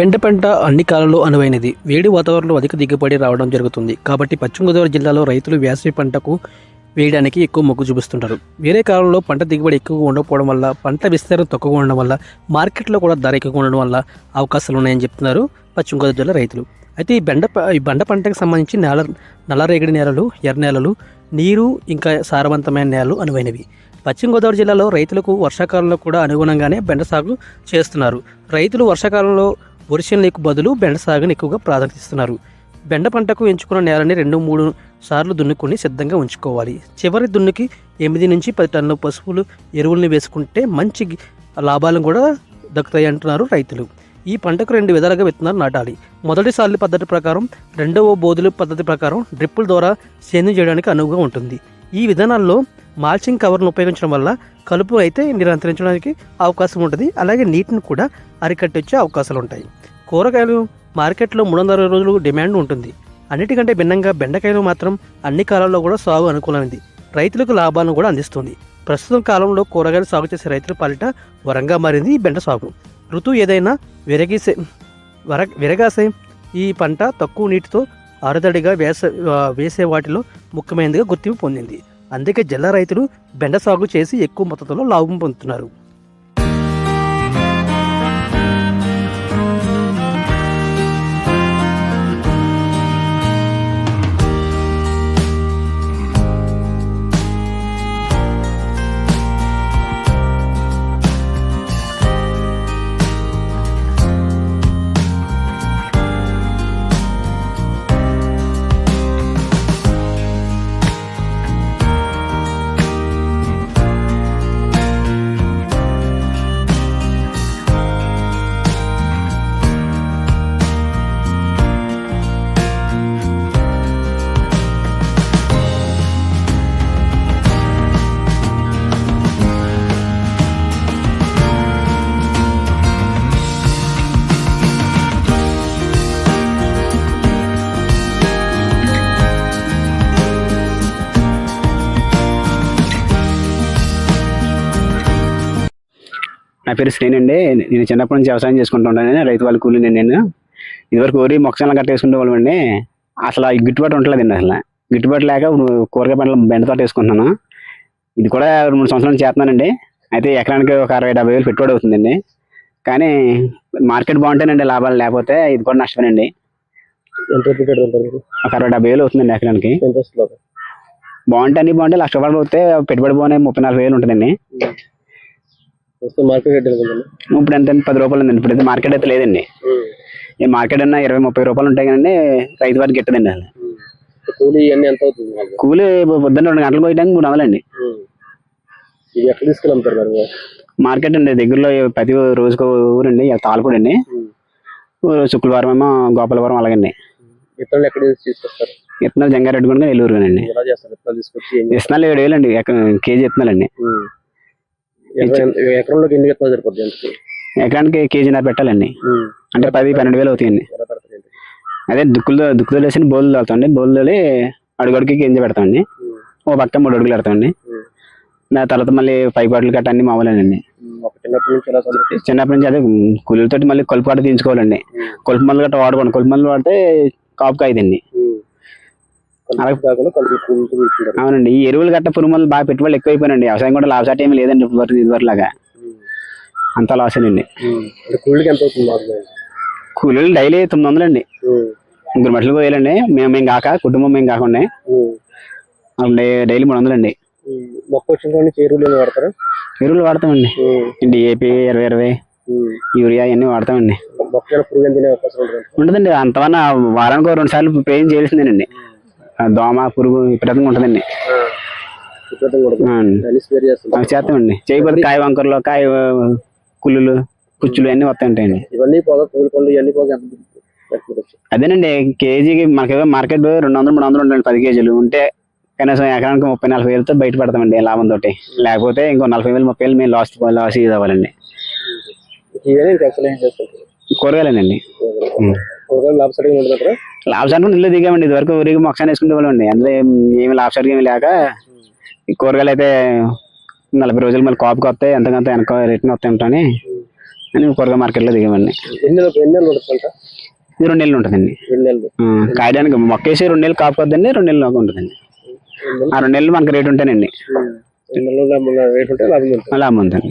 బెండ పంట అన్ని కాలంలో అనువైనది. వేడి వాతావరణంలో అధిక దిగుబడి రావడం జరుగుతుంది. కాబట్టి పశ్చిమ గోదావరి జిల్లాలో రైతులు వేసవి పంటకు వేయడానికి ఎక్కువ మొగ్గు చూపిస్తుంటారు. వేరే కాలంలో పంట దిగుబడి ఎక్కువగా ఉండకపోవడం వల్ల పంట విస్తీర్ణం తక్కువగా ఉండడం వల్ల మార్కెట్లో కూడా ధర ఎక్కువగా ఉండడం వల్ల అవకాశాలు ఉన్నాయని చెప్తున్నారు పశ్చిమ గోదావరి జిల్లా రైతులు. అయితే ఈ బెండ ఈ బండ పంటకు సంబంధించి నేల నల్లరేగడి నేలలు ఎర్ర నేలలు నీరు ఇంకా సారవంతమైన నేలలు అనువైనవి. పశ్చిమ గోదావరి జిల్లాలో రైతులకు వర్షాకాలంలో కూడా అనుగుణంగానే బెండ సాగు చేస్తున్నారు. రైతులు వర్షాకాలంలో వర్షం బదులు బెండ సాగుని ఎక్కువగా ప్రాధాన్యత ఇస్తున్నారు. బెండ పంటకు ఎంచుకున్న నేలని రెండు మూడు సార్లు దున్నుకొని సిద్ధంగా ఉంచుకోవాలి. చివరి దున్నుకి ఎనిమిది నుంచి పది టన్నుల పశువులు ఎరువులను వేసుకుంటే మంచి లాభాలను కూడా దక్కుతాయి అంటున్నారు రైతులు. ఈ పంటకు రెండు విధాలుగా విత్తనాలు నాటాలి. మొదటి సార్లు పద్ధతి ప్రకారం రెండవ బోధులు పద్ధతి ప్రకారం డ్రిప్పుల ద్వారా సేద్యం చేయడానికి అనువుగా ఉంటుంది. ఈ విధానాల్లో మాల్చింగ్ కవర్ను ఉపయోగించడం వల్ల కలుపు అయితే నిరంతరించడానికి అవకాశం ఉంటుంది. అలాగే నీటిని కూడా అరికట్టొచ్చే అవకాశాలు ఉంటాయి. కూరగాయలు మార్కెట్లో మూడు వందల అరవై రోజులు డిమాండ్ ఉంటుంది. అన్నిటికంటే భిన్నంగా బెండకాయలు మాత్రం అన్ని కాలాల్లో కూడా సాగు అనుకూలమైంది. రైతులకు లాభాలను కూడా అందిస్తుంది. ప్రస్తుతం కాలంలో కూరగాయలు సాగు చేసే రైతుల పాలిట వరంగా మారింది ఈ బెండ సాగు. ఋతువు ఏదైనా విరగీసే వర విరగాసే ఈ పంట తక్కువ నీటితో అరదడిగా వేస వేసే వాటిలో ముఖ్యమైనదిగా గుర్తింపు పొందింది. అందుకే జిల్లా రైతులు బెండ సాగు చేసి ఎక్కువ మొత్తంలో లాభం పొందుతున్నారు. నా పేరు శ్రేణి అండి. నేను చిన్నప్పటి నుంచి వ్యవసాయం చేసుకుంటుంటాను రైతు వాళ్ళ కూలి నేను. ఇదివరకు వరి మొక్కజొన్న గట్ట వేసుకునే వాళ్ళమండి అసలు గిట్టుబాటు ఉండలేదండి అసలు. గిట్టుబాటు లేక కూరగాయ పంటలు బెండ తోట వేసుకుంటున్నాను. ఇది కూడా రెండు మూడు సంవత్సరాలు చేస్తున్నానండి. అయితే ఎకరానికి ఒక అరవై డెబ్బై వేలు పెట్టుబడి అవుతుందండి. కానీ మార్కెట్ బాగుంటేనండి లాభాలు లేకపోతే ఇది కూడా నష్టమేనండి. ఒక అరవై డెబ్బై వేలు అవుతుందండి ఎకరానికి. బాగుంటే అన్ని బాగుంటే లక్ష రూపాయలు పోతే పెట్టుబడి బాగునే ముప్పై నలభై వేలు ఉంటుందండి ప్రస్తుతం మార్కెట్ రేట్ ఎంత ఉందండి ఇప్పుడు ఎంత పది రూపాయలు ఉందండి. ఇప్పుడు అయితే మార్కెట్ అయితే లేదండి. ఈ మార్కెట్ అన్న ఇరవై ముప్పై రూపాయలు ఉంటాయి కానీ రైతు వారికి గిట్టదండి అసలు. కూలీ ఎంత అవుతుంది కూలి పొద్దున్న రెండు గంటలు పోయడానికి మూడు వందలండి. ఇది ఎక్కడ మరి? మార్కెట్ అండి దగ్గరలో ప్రతి రోజుకు ఊరండి తాలపూడి అండి శుక్రవారం ఏమో గోపాలవరం అలాగండి. విత్తనాలు ఎక్కడ తీసుకొస్తారు? విత్తనాలు జంగారెడ్డి కూడా నెల్లూరు అండి. విత్తనాలు? విత్తనాలు ఏడు వేలు అండి కేజీ విత్తనాలండి. ఉమ్. ఎకరం- ఎకరంలోకి ఎన్ని విత్తనాలు సరిపోద్ది ఎకరానికి కేజీన్నర పెట్టాలండి. అంటే పది పన్నెండు వేలు అవుతాయండి? అదే దుక్కులు దుక్కులు వేసి బోలు తోలుతామండి బోలు తోలి అడుగడుగుకి గింజ పెడతామండి. ఓ పక్క మూడు అడుగులు పెడతామండి. దాని తర్వాత మళ్ళీ పై బాటలు గట్ట అన్ని మామూలేనండి. చిన్నప్పటి నుంచి అదే కూలీలతో మళ్ళీ కొలుపు ఆట తీయించుకోవాలండి. కొలుపు మందులు గట్రా వాడుకోండి. కొలుపు మందులు వాడితే కాపుకి అయిందండి కలుపు కాకుండా కలుపు కూలీలతో కూర్చుంటారు అవునండి. ఈ ఎరువులు గట్ట పురుగు మందులు బాగా పెట్టుబడులు ఎక్కువైపోయినండి వ్యవసాయం కూడా లాభసాటి ఏమీ లేదండి ఇదివరకు ఇదివరలాగా అంత లాస్ అండి. అంటే కూలీకి ఎంత అవుతుంది మాకు కూలీలు డైలీ తొమ్మిది వందలండి. ముగ్గురు మనుషులు పోయాలండి మేము మేము కాక కుటుంబం మేము కాకుండా. డైలీ మూడు కానీ చేరువులు ఏమి వాడతారా? ఎరువులు వాడతామండి. డిఏపి ఇరవై ఇరవై యూరియా ఇవన్నీ వాడతామండి. ఉంటుందండి? అంతవన్నా వారానికి రెండు సార్లు స్ప్రేయింగ్ చేయాల్సిందేనండి. దోమ పురుగు విపరీతంగా ఉంటుందండి. చేస్తామండి. చేయబోతే కాయ వంకరలు కాయ కుళ్ళులు పుచ్చులు అన్నీ వస్తాయంటాయండి ఇవన్నీ పోగా కూలి పనులు ఇవన్నీ పోగా? అదేనండి కేజీకి మనకి మార్కెట్ రెండు వందలు మూడు వందలు ఉండండి పది కేజీలు. ఉంటే కనీసం ఎకరానికి ముప్పై నలభై వేలతో బయట పడతామండి లాభంతో లేకపోతే ఇంకో నలభై వేలు ముప్పై వేలు మేము లాస్ లాస్ ఇది అవ్వాలండి. కూరగాయలేనండి. అక్కడ లాభసాటి ఇల్లు దిగామండి. ఇదివరకు ఊరికి మొక్కసాన్ని వేసుకునే వాళ్ళండి అందులో ఏమి లాభసాటిగా ఏమి లేక ఈ కూరగాయలు అయితే నలభై రోజులు మళ్ళీ కాపుకి వస్తాయి. ఎంతకంత వెనక రిటర్న్ వస్తాయి ఉంటాయని అని. కూరగాయ మార్కెట్లో దిగామండి. ఇది రెండు నెలలు ఉంటుందండి. కాయడానికి మొక్క వేసి రెండు నెలలు కాపుకొద్దండి రెండు నెలలు ఉంటుందండి. ఆ రెండు నెలలు మనకి రేట్ ఉంటానండి. లాభం ఉందండి